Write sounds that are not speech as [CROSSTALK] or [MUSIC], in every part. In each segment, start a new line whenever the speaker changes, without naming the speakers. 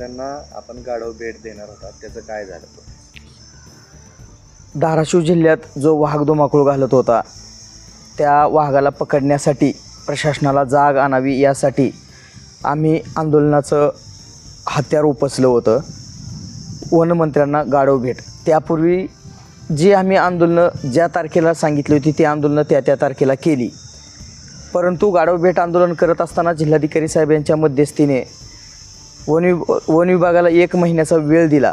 आपण गाढव भेट देणार होता. त्याचं काय झालं?
धाराशिव जिल्ह्यात जो वाघ धुमाकूळ घालत होता त्या वाघाला पकडण्यासाठी प्रशासनाला जाग आणावी यासाठी आम्ही आंदोलनाचं हत्यार उपसलं होतं. वनमंत्र्यांना गाढव भेट. त्यापूर्वी जी आम्ही आंदोलनं ज्या तारखेला सांगितली होती ती आंदोलनं त्या त्या तारखेला केली. परंतु गाढव भेट आंदोलन करत असताना जिल्हाधिकारी साहेब यांच्या मध्यस्थीने वन विभ वन विभागाला एक महिन्याचा वेळ दिला.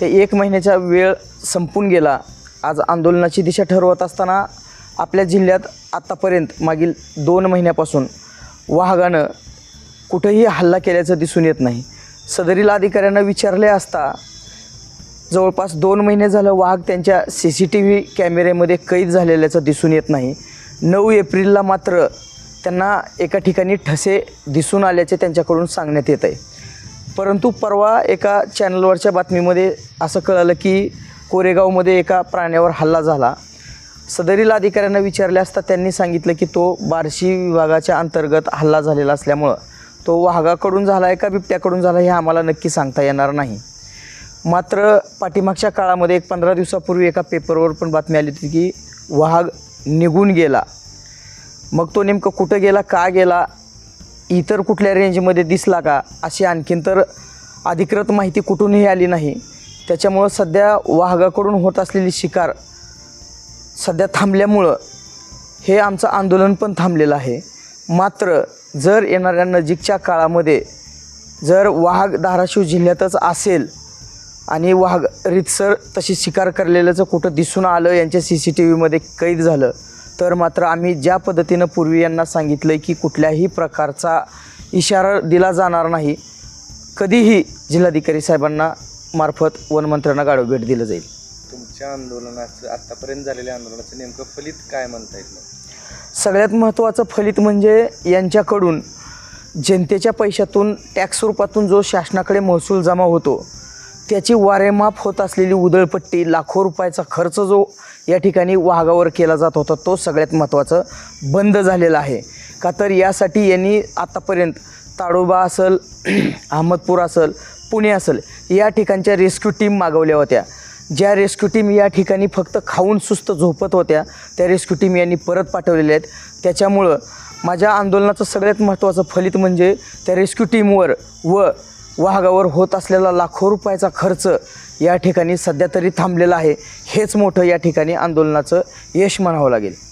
ते एक महिन्याचा वेळ संपून गेला. आज आंदोलनाची दिशा ठरवत असताना आपल्या जिल्ह्यात आत्तापर्यंत मागील दोन महिन्यापासून वाहगानं कुठेही हल्ला केल्याचं दिसून येत नाही. सदरील अधिकाऱ्यांना विचारले असता जवळपास दोन महिने झालं वाघ त्यांच्या सी सी टी व्ही कॅमेऱ्यामध्ये कैद झालेल्याचं दिसून येत नाही. नऊ एप्रिलला मात्र त्यांना एका ठिकाणी ठसे दिसून आल्याचे त्यांच्याकडून सांगण्यात येत आहे परंतु परवा एका चॅनलवरच्या बातमीमध्ये असं कळालं की कोरेगावमध्ये एका प्राण्यावर हल्ला झाला. सदरील अधिकाऱ्यांना विचारले असता त्यांनी सांगितलं की तो बार्शी विभागाच्या अंतर्गत हल्ला झालेला असल्यामुळं तो वाघाकडून झाला आहे का बिबट्याकडून झाला हे आम्हाला नक्की सांगता येणार नाही. मात्र पाठीमागच्या काळामध्ये एक पंधरा दिवसापूर्वी एका पेपरवर पण बातमी आली होती की वाघ निघून गेला. मग तो नेमकं कुठं गेला का गेला इतर कुठल्या रेंजमध्ये दिसला का अशी आणखीन तर अधिकृत माहिती कुठूनही आली नाही. त्याच्यामुळं सध्या वाघाकडून होत असलेली शिकार सध्या थांबल्यामुळं हे आमचं आंदोलन पण थांबलेलं आहे. मात्र जर येणाऱ्या नजीकच्या काळामध्ये जर वाघ धाराशिव जिल्ह्यातच असेल आणि वाघ रितसर तशी शिकार करलेल्याचं कुठं दिसून आलं यांच्या सी सी टी व्हीमध्ये कैद झालं तर मात्र आम्ही ज्या पद्धतीनं पूर्वी यांना सांगितलं की कुठल्याही प्रकारचा इशारा दिला जाणार नाही कधीही जिल्हाधिकारी साहेबांना मार्फत वनमंत्र्यांना गाडव भेट दिलं जाईल.
तुमच्या आंदोलनाचं आत्तापर्यंत झालेल्या आंदोलनाचं नेमकं फलित काय म्हणता येईल?
सगळ्यात महत्त्वाचं फलित म्हणजे यांच्याकडून जनतेच्या पैशातून टॅक्स रूपातून जो शासनाकडे महसूल जमा होतो त्याची वारेमाप होत असलेली उदळपट्टी लाखो रुपयाचा खर्च जो या ठिकाणी वाघावर केला जात होता तो सगळ्यात महत्त्वाचं बंद झालेला आहे. का तर यासाठी यांनी आत्तापर्यंत ताडोबा असेल [CLEARS THROAT] अहमदपूर असेल पुणे असेल या ठिकाणच्या रेस्क्यू टीम मागवल्या होत्या. ज्या रेस्क्यू टीम या ठिकाणी फक्त खाऊन सुस्त झोपत होत्या त्या रेस्क्यू टीम यांनी परत पाठवलेल्या आहेत. त्याच्यामुळं माझ्या आंदोलनाचं सगळ्यात महत्त्वाचं फलित म्हणजे त्या रेस्क्यू टीमवर व वाघावर होत असलेला लाखो रुपयाचा खर्च या ठिकाणी सध्या तरी थांबलेला आहे. हेच मोठं या ठिकाणी आंदोलनाचं यश म्हणावं लागेल.